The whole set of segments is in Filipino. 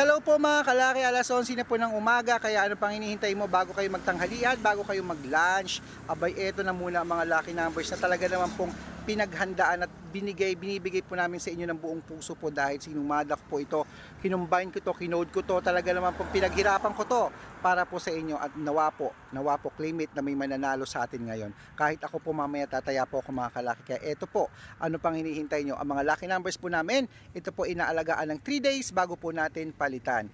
Hello po mga kalaki, alas 11 na po ng umaga, kaya ano pang hinihintay mo bago kayo magtanghalian, bago kayo mag-lunch, abay eto na muna ang mga lucky numbers na talaga naman pong pinaghandaan at binigay, binibigay po namin sa inyo ng buong puso po dahil sinumada ko po ito, kinumbine ko to, kinode ko to, talaga naman pong pinaghirapan ko to para po sa inyo at nawa po, nawa po claim it na may mananalo sa atin ngayon. Kahit ako po mamaya tataya po ako mga kalaki, kaya eto po, ano pang hinihintay nyo, ang mga lucky numbers po namin, ito po inaalagaan ng 3 days bago po natin palitan.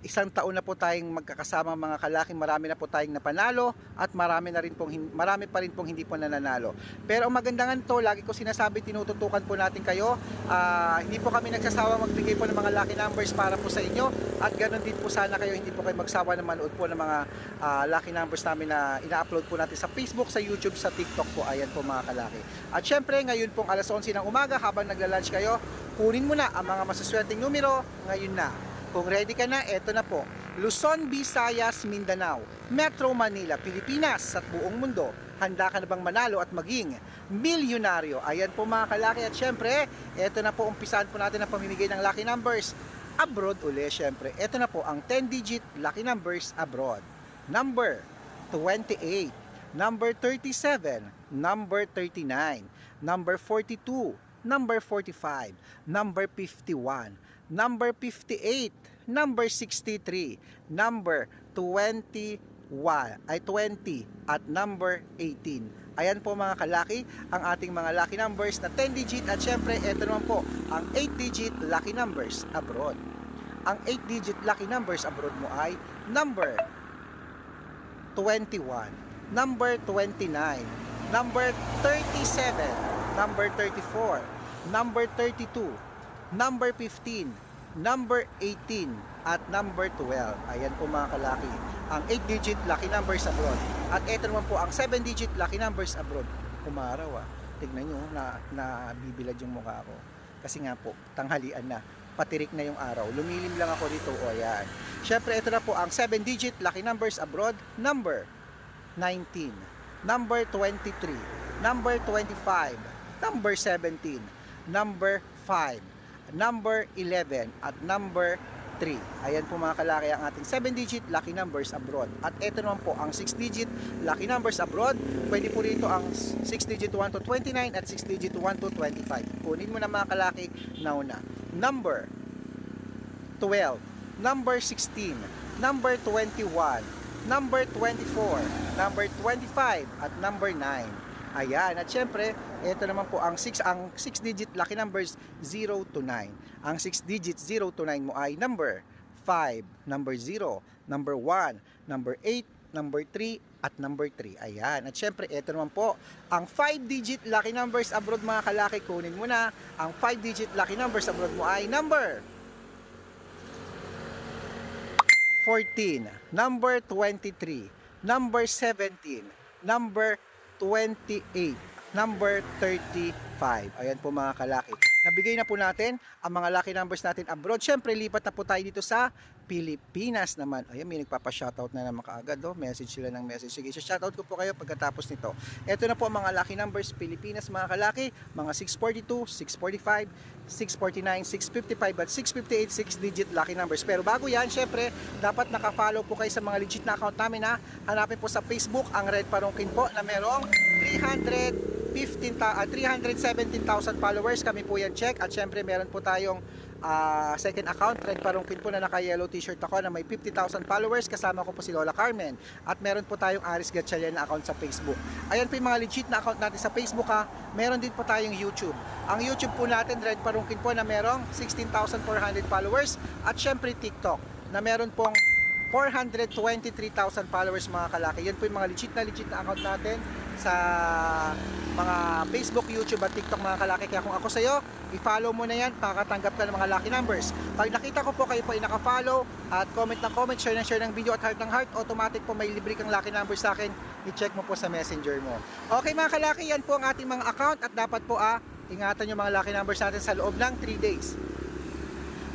Isang taon na po tayong magkakasama mga kalaki, marami na po tayong napanalo at marami na rin pong marami pa rin pong hindi po nananalo. Pero ang maganda nga nito, lagi ko sinasabi tinututukan po natin kayo. Ah, hindi po kami nagsasawa magbigay po ng mga lucky numbers para po sa inyo at ganoon din po sana kayo hindi po kayo magsawa na manood po ng mga ah, lucky numbers namin na ina-upload po natin sa Facebook, sa YouTube, sa TikTok po. Ayan po mga kalaki. At syempre, ngayon pong alas 11 ng umaga habang nagla-lunch kayo, kunin mo na ang mga masaswerteng numero ngayon na. Kung ready ka na, eto na po. Luzon, Visayas, Mindanao, Metro Manila, Pilipinas at buong mundo. Handa ka na bang manalo at maging milyonaryo? Ayan po mga kalaki at syempre, eto na po umpisahan po natin ang pamimigay ng lucky numbers abroad uli syempre. Eto na po ang 10-digit lucky numbers abroad. Number 28, number 37, number 39, number 42, number 45, number 51, number 58, number 63, number 21, ay 20, at number 18. Ayan po mga kalaki, ang ating mga lucky numbers na 10 digit at syempre ito naman po ang 8 digit lucky numbers abroad. Ang 8 digit lucky numbers abroad mo ay number 21, number 29, number 37, number 34, number 32, number 15, number 18, at number 12. Ayan po mga kalaki, ang 8-digit lucky numbers abroad. At ito naman po ang 7-digit lucky numbers abroad. Umaraw ah. Tignan nyo, na, nabibilad yung mukha ko. Kasi nga po, tanghalian na. Patirik na yung araw. Lumilim lang ako dito. O ayan. Syempre, ito na po ang 7-digit lucky numbers abroad. Number 19, number 23, number 25, number 17, number 5, number 11, at number 3. Ayan po mga kalaki ang ating 7-digit lucky numbers abroad. At ito naman po ang 6-digit lucky numbers abroad. Pwede po rito ang 6-digit 1 to 29 at 6-digit 1 to 25. Kunin mo na mga kalaki nauna. Number 12, number 16, number 21, number 24, number 25, at number 9. Ayan, at syempre, ito naman po ang 6 ang 6 digit lucky numbers 0 to 9. Ang 6 digits 0 to 9 mo ay number 5, number 0, number 1, number 8, number 3, at number 3. Ayan. At syempre, ito naman po, ang 5-digit lucky numbers abroad mga kalaki, kunin mo na. Ang 5-digit lucky numbers abroad mo ay number 14, number 23, number 17, number 28, number 35. Ayan po mga kalaki. Nabigay na po natin ang mga lucky numbers natin abroad. Siyempre, lipat na po tayo dito sa Pilipinas naman. Ayan, may nagpapa-shoutout na naman kaagad. Oh. Message sila ng message. Sige, shoutout ko po kayo pagkatapos nito. Ito na po ang mga lucky numbers Pilipinas mga kalaki. Mga 642, 645, 649, 655 at 658 6-digit lucky numbers. Pero bago yan, syempre, dapat nakafollow po kayo sa mga legit na account namin ha. Hanapin po sa Facebook ang Red Parongkin po na merong 300 15 uh, 317,000 followers. Kami po yan check. At syempre meron po tayong uh, second account. Fred Parungkin po na naka yellow t-shirt ako na may 50,000 followers. Kasama ko po si Lola Carmen. At meron po tayong Aris Gatchalian na account sa Facebook. Ayan po yung mga legit na account natin sa Facebook ha. Meron din po tayong YouTube. Ang YouTube po natin Red Parungkin po na merong 16,400 followers. At syempre TikTok na meron pong 423,000 followers mga kalaki. Yan po yung mga legit na legit na account natin sa mga Facebook, YouTube at TikTok mga kalaki. Kaya kung ako sa'yo, i-follow mo na yan, makakatanggap ka ng mga lucky numbers. Pag nakita ko po kayo po ay naka-follow at comment ng comment, share ng share ng video at heart ng heart, automatic po may libre kang lucky numbers sa akin. I-check mo po sa messenger mo. Okay mga kalaki, yan po ang ating mga account at dapat po ah, ingatan yung mga lucky numbers natin sa loob ng 3 days.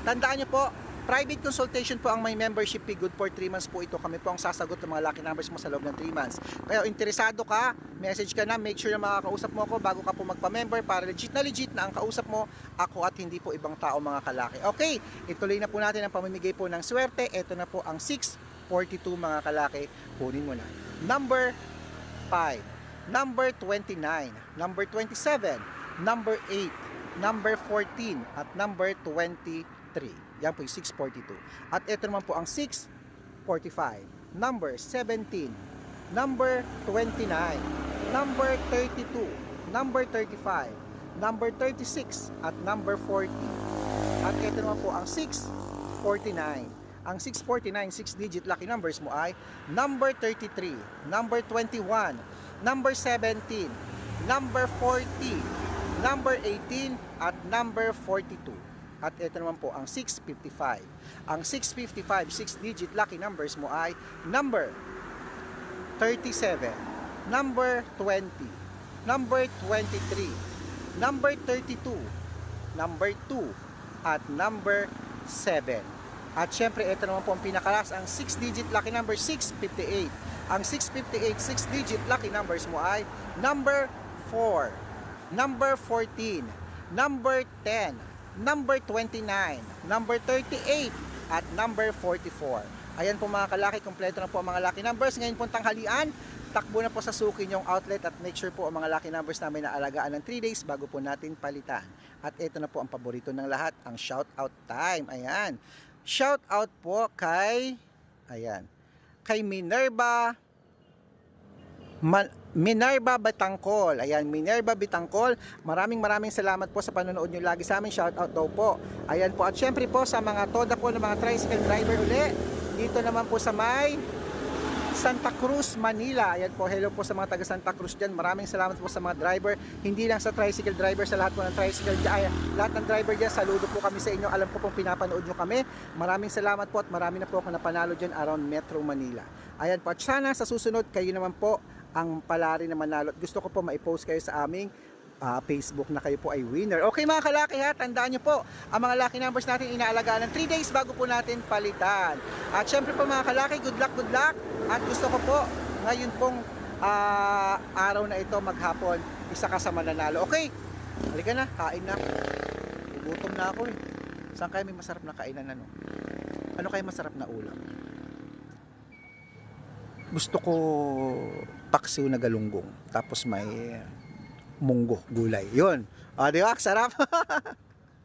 Tandaan nyo po, private consultation po ang may membership fee. Good for 3 months po ito. Kami po ang sasagot ng mga lucky numbers mo sa loob ng 3 months. Kaya interesado ka, message ka na, make sure na makakausap mo ako bago ka po magpa-member para legit na legit na ang kausap mo ako at hindi po ibang tao mga kalaki. Okay, ituloy na po natin ang pamimigay po ng swerte. Ito na po ang 642 mga kalaki. Kunin mo na. Number 5, number 29, number 27, number 8, number 14, at number 23. Yan po yung 642. At ito naman po ang 645, number 17, number 29, number 32, number 35, number 36, at number 40. At ito naman po ang 649. Ang 649, 6-digit lucky numbers mo ay number 33, number 21, number 17, number 40, number 18, at number 42. At ito naman po ang 655. Ang 655, 6-digit lucky numbers mo ay number 37, number 20, number 23, number 32, number 2, at number 7. At syempre, ito naman po ang pinakalas, ang 6-digit lucky number 658. Ang 658, 6-digit lucky numbers mo ay number 4, number 14, number 10, number 29, number 38, at number 44. Ayan po mga kalaki, kompleto na po ang mga lucky numbers. Ngayon po tanghalian, takbo na po sa suki yung outlet at make sure po ang mga lucky numbers namin na alagaan ng 3 days bago po natin palitan. At ito na po ang paborito ng lahat, ang shout out time. Ayan. Shout out po kay ayan. Kay Minerva Minerva Batangkol. Ayan, Minerva Batangkol. Maraming maraming salamat po sa panonood nyo lagi sa amin. Shout out daw po. Ayan po. At syempre po sa mga toda po ng mga tricycle driver uli. Dito naman po sa may Santa Cruz, Manila. Ayan po, hello po sa mga taga Santa Cruz dyan. Maraming salamat po sa mga driver. Hindi lang sa tricycle driver, sa lahat po ng tricycle. Ay, lahat ng driver dyan, saludo po kami sa inyo. Alam ko pong pinapanood nyo kami. Maraming salamat po at marami na po ako napanalo dyan around Metro Manila. Ayan po, at sana sa susunod, kayo naman po ang palari na manalo. Gusto ko po maipost kayo sa aming ah, Facebook na kayo po ay winner. Okay mga kalaki ha, tandaan nyo po, ang mga lucky numbers natin inaalagaan ng 3 days bago po natin palitan. At syempre po mga kalaki, good luck, good luck. At gusto ko po, ngayon pong ah, araw na ito maghapon, isa ka sa mananalo. Okay, halika na, kain na. Gugutom na ako eh. Saan kaya may masarap na kainan ano? Ano kaya masarap na ulam? Gusto ko paksiw na galunggong. Tapos may munggo, gulay. Yun. Ah, di ba? Sarap.